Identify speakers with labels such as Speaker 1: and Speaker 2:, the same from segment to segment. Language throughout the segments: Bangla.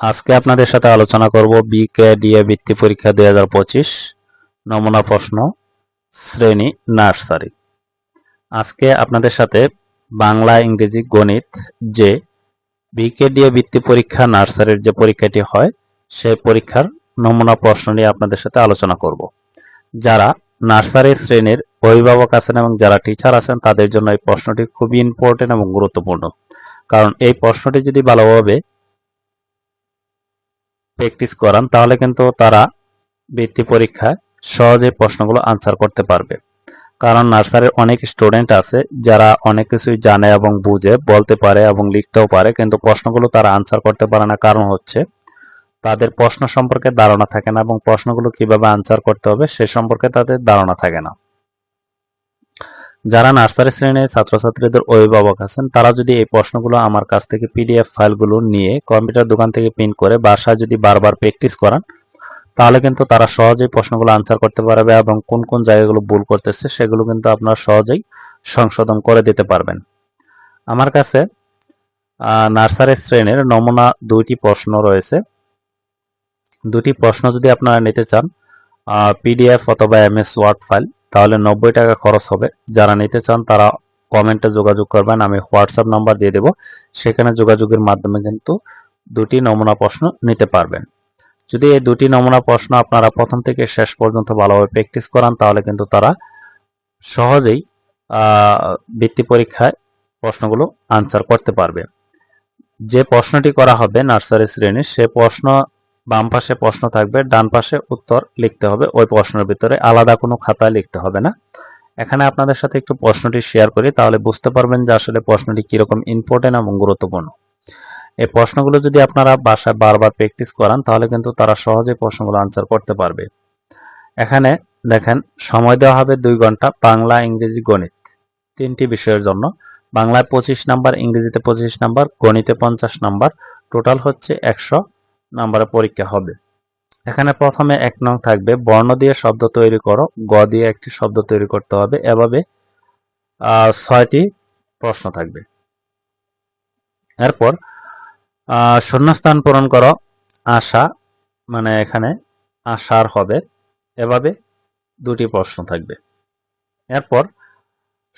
Speaker 1: আজকে আপনাদের সাথে আলোচনা করব বিকে ডিএ বৃত্তি পরীক্ষা দুই হাজার পঁচিশ নমুনা প্রশ্ন, শ্রেণি, নার্সারি। আজকে আপনাদের সাথে বাংলা, ইংরেজি, গণিত যে বিকে ডিএ বৃত্তি পরীক্ষা, নার্সারির যে পরীক্ষাটি হয় সেই পরীক্ষার নমুনা প্রশ্ন নিয়ে আপনাদের সাথে আলোচনা করব। যারা নার্সারি শ্রেণির অভিভাবক আছেন এবং যারা টিচার আছেন, তাদের জন্য এই প্রশ্নটি খুবই ইম্পর্টেন্ট এবং গুরুত্বপূর্ণ। কারণ এই প্রশ্নটি যদি ভালোভাবে প্র্যাকটিস করান, তাহলে কিন্তু তারা বৃত্তি পরীক্ষায় সহজে প্রশ্নগুলো আনসার করতে পারবে। কারণ নার্সারির অনেক স্টুডেন্ট আছে, যারা অনেক কিছুই জানে এবং বুঝে, বলতে পারে এবং লিখতেও পারে, কিন্তু প্রশ্নগুলো তারা আনসার করতে পারে না। কারণ হচ্ছে, তাদের প্রশ্ন সম্পর্কে ধারণা থাকে না এবং প্রশ্নগুলো কীভাবে আনসার করতে হবে, সে সম্পর্কে তাদের ধারণা থাকে না। যারা নার্সারি শ্রেণির ছাত্রছাত্রীদের অভিভাবক আছেন, তারা যদি এই প্রশ্নগুলো আমার কাছ থেকে পিডিএফ ফাইলগুলো নিয়ে কম্পিউটার দোকান থেকে প্রিন্ট করে বাসায় যদি বারবার প্র্যাকটিস করান, তাহলে কিন্তু তারা সহজেই প্রশ্নগুলো আনসার করতে পারবে এবং কোন কোন জায়গাগুলো ভুল করতেছে সেগুলো কিন্তু আপনারা সহজেই সংশোধন করে দিতে পারবেন। আমার কাছে নার্সারি শ্রেণির নমুনা দুইটি প্রশ্ন রয়েছে। দুটি প্রশ্ন যদি আপনারা নিতে চান পিডিএফ অথবা এমএস ওয়ার্ড ফাইল তাহলে নব্বই টাকা খরচ হবে। যারা নিতে চান তারা কমেন্টে যোগাযোগ করবেন, আমি হোয়াটসঅ্যাপ নাম্বার দিয়ে দেব। সেখানে যোগাযোগের মাধ্যমে কিন্তু দুটি নমুনা প্রশ্ন নিতে পারবেন। যদি এই দুটি নমুনা প্রশ্ন আপনারা প্রথম থেকে শেষ পর্যন্ত ভালোভাবে প্র্যাকটিস করান, তাহলে কিন্তু তারা সহজেই বৃত্তি পরীক্ষায় প্রশ্নগুলো আনসার করতে পারবে। যে প্রশ্নটি করা হবে নার্সারি শ্রেণির, সে প্রশ্ন বাম পাশে প্রশ্ন থাকবে, ডান পাশে উত্তর লিখতে হবে, ওই প্রশ্নের ভিতরে আলাদা কোনো খাতায় লিখতে হবে না। এখানে আপনাদের সাথে একটু প্রশ্নটি শেয়ার করি, তাহলে বুঝতে পারবেন যে আসলে প্রশ্নটি কীরকম ইম্পর্টেন্ট এবং গুরুত্বপূর্ণ। এই প্রশ্নগুলো যদি আপনারা বাসায় বারবার প্র্যাকটিস করান, তাহলে কিন্তু তারা সহজে প্রশ্নগুলো আনসার করতে পারবে। এখানে দেখেন, সময় দেওয়া হবে দুই ঘণ্টা, বাংলা, ইংরেজি, গণিত। তিনটি বিষয়ের জন্য। বাংলায় পঁচিশ নাম্বার, ইংরেজিতে পঁচিশ নাম্বার, গণিতে পঞ্চাশ নাম্বার। টোটাল হচ্ছে একশো নাম্বারে পরীক্ষা হবে। এখানে প্রথমে এক নং থাকবে, বর্ণ দিয়ে শব্দ তৈরি করো, গ দিয়ে একটি শব্দ তৈরি করতে হবে, এভাবে ছয়টি প্রশ্ন থাকবে। এরপর শূন্যস্থান পূরণ করো, আশা মানে এখানে আশার হবে, এভাবে দুটি প্রশ্ন থাকবে। এরপর,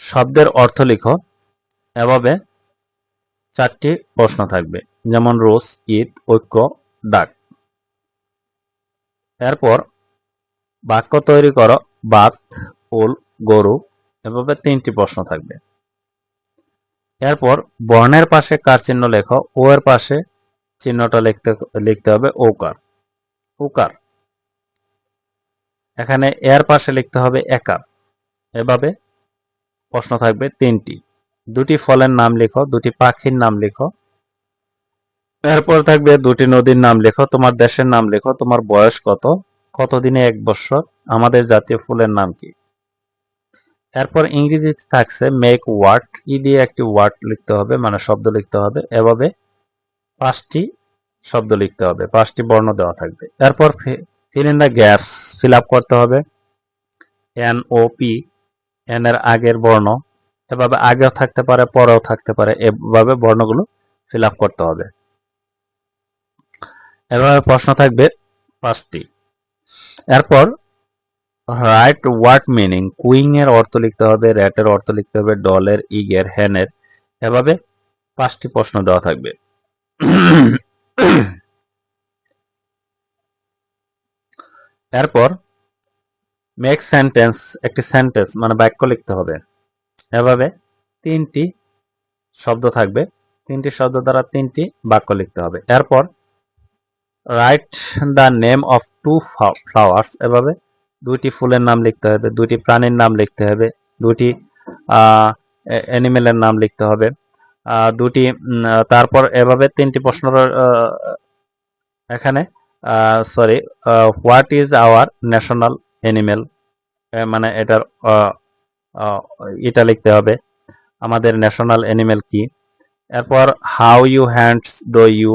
Speaker 1: শব্দের অর্থ লিখো, এভাবে চারটি প্রশ্ন থাকবে, যেমন রোজ, ঈদ, ঐক্য ডাক এরপর বাক্য তৈরি করো বাত ফুল, গরু, এভাবে তিনটি প্রশ্ন থাকবে। এরপর বর্ণের পাশে কার চিহ্ন লেখো, ও এর পাশে চিহ্নটা লিখতে লিখতে হবে ওকার উকার এখানে এর পাশে লিখতে হবে একার। এভাবে প্রশ্ন থাকবে তিনটি। দুটি ফলের নাম লিখো, দুটি পাখির নাম লিখো এরপর থাকবে দুটি নদীর নাম লেখো, তোমার দেশের নাম লেখো, তোমার বয়স কত? কতদিনে এক বছর আমাদের জাতীয় ফুলের নাম কি? এরপর ইংরেজিতে থাকছে মেক ওয়ার্ড ই দিয়ে একটি ওয়ার্ড লিখতে হবে মানে শব্দ লিখতে হবে, এভাবে পাঁচটি শব্দ লিখতে হবে, পাঁচটি বর্ণ দেওয়া থাকবে। এরপর fill in the gaps fill up করতে হবে এন ও পি এন এর আগের বর্ণ, এভাবে আগেও থাকতে পারে, পরেও থাকতে পারে, এভাবে বর্ণগুলো ফিল আপ করতে হবে। এভাবে প্রশ্ন থাকবে পাঁচটি। এরপর রাইট ওয়ার্ড মিনিং কুইং এর অর্থ লিখতে হবে র্যাটের অর্থ লিখতে হবে ডলের ইগের হ্যানের এভাবে পাঁচটি প্রশ্ন দেওয়া থাকবে। এরপর মেক সেন্টেন্স একটি সেন্টেন্স মানে বাক্য লিখতে হবে। এভাবে তিনটি শব্দ থাকবে। তিনটি শব্দ দ্বারা তিনটি বাক্য লিখতে হবে। এরপর write the name of two flowers এভাবে দুইটি ফুলের নাম লিখতে হবে দুটি প্রাণীর নাম লিখতে হবে দুটি অ্যানিমেলের নাম লিখতে হবে দুটি তারপর এভাবে তিনটি প্রশ্ন এখানে sorry what is our national animal মানে এটার এটা লিখতে হবে, আমাদের ন্যাশনাল অ্যানিমেল কি? এরপর how you hands do you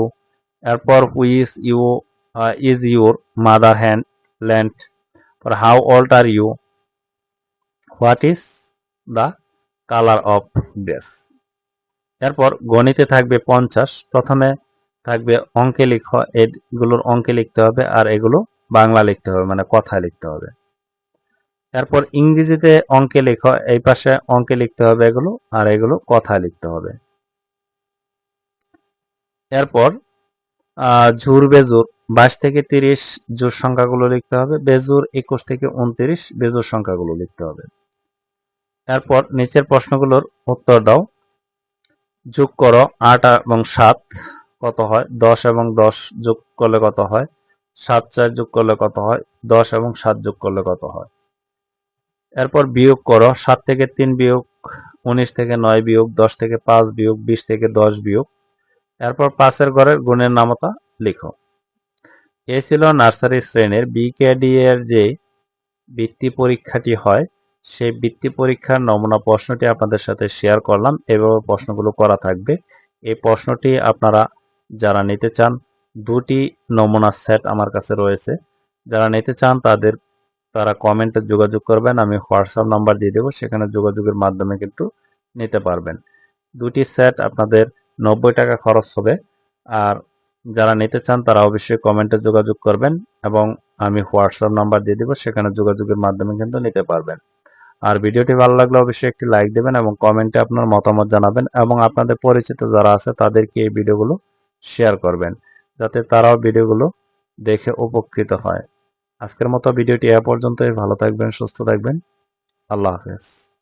Speaker 1: এরপর whose you is your mother hand land for how old are you? What is the color of dress? এরপর গণিতে থাকবে পঞ্চাশ। প্রথমে থাকবে অঙ্কে লিখ, এগুলোর অঙ্কে লিখতে হবে আর এগুলো বাংলা লিখতে হবে মানে কথা লিখতে হবে। এরপর ইংরেজিতে অঙ্কে লেখ, এই পাশে অঙ্কে লিখতে হবে এগুলো আর এগুলো কথা লিখতে হবে। এরপর ঝুর বেজুর। বাইশ থেকে তিরিশ জোর সংখ্যাগুলো লিখতে হবে। বেজুর একুশ থেকে উনত্রিশ বেজুর সংখ্যাগুলো লিখতে হবে। এরপর নিচের প্রশ্নগুলোর উত্তর দাও। যোগ করো আট এবং সাত কত হয়? দশ এবং দশ যোগ করলে কত হয়? সাত চার যোগ করলে কত হয়? দশ এবং সাত যোগ করলে কত হয়? এরপর বিয়োগ করো। সাত থেকে তিন বিয়োগ, উনিশ থেকে নয় বিয়োগ, দশ থেকে পাঁচ বিয়োগ, বিশ থেকে দশ বিয়োগ। এরপর পাশের ঘরের গুণের নামতা লিখো। এ ছিল নার্সারি শ্রেণির বিকেডি এর যে বৃত্তি পরীক্ষাটি হয়, সেই বৃত্তি পরীক্ষার নমুনা প্রশ্নটি আপনাদের সাথে শেয়ার করলাম। এভাবে প্রশ্নগুলো করা থাকবে। এই প্রশ্নটি আপনারা যারা নিতে চান, দুটি নমুনা সেট আমার কাছে রয়েছে। যারা নিতে চান তাদের, তারা কমেন্টে যোগাযোগ করবেন, আমি হোয়াটসঅ্যাপ নাম্বার দিয়ে দেবো, সেখানে যোগাযোগের মাধ্যমে কিন্তু নিতে পারবেন। দুটি সেট আপনাদের নব্বই টাকা খরচ হবে। আর যারা নিতে চান, তারা অবশ্যই কমেন্টে যোগাযোগ করবেন এবং আমি হোয়াটসঅ্যাপ নাম্বার দিয়ে দেবো, সেখানে যোগাযোগের মাধ্যমে কিন্তু নিতে পারবেন। আর ভিডিওটি ভালো লাগলে অবশ্যই একটি লাইক দেবেন এবং কমেন্টে আপনার মতামত জানাবেন এবং আপনাদের পরিচিত যারা আছে, তাদেরকে এই ভিডিওগুলো শেয়ার করবেন, যাতে তারাও ভিডিওগুলো দেখে উপকৃত হয়। আজকের মতো ভিডিওটি এ পর্যন্তই। ভালো থাকবেন, সুস্থ থাকবেন। আল্লাহ হাফেজ।